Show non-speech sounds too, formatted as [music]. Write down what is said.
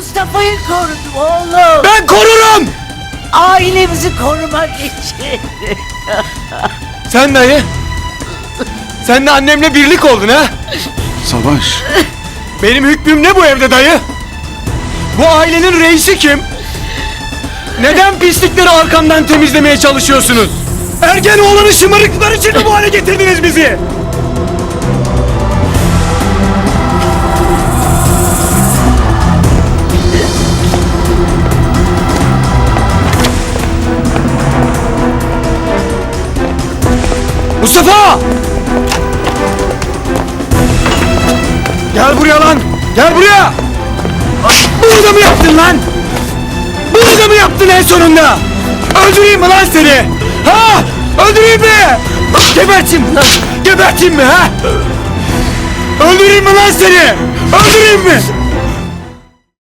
Mustafa'yı korudum oğlum. Ben korurum! Ailemizi korumak için. [laughs] Sen dayı. Sen de annemle birlik oldun ha? Savaş. Benim hükmüm ne bu evde dayı? Bu ailenin reisi kim? Neden pislikleri arkamdan temizlemeye çalışıyorsunuz? Ergen oğlanın şımarıkları için mi bu hale getirdiniz bizi? Mustafa! Gel buraya lan! Gel buraya! Bunu da mı yaptın lan? Bunu da mı yaptın en sonunda? Öldüreyim mi lan seni? Ha? Öldüreyim mi? Geberteyim mi lan? Geberteyim mi ha? Öldüreyim mi lan seni? Öldüreyim mi?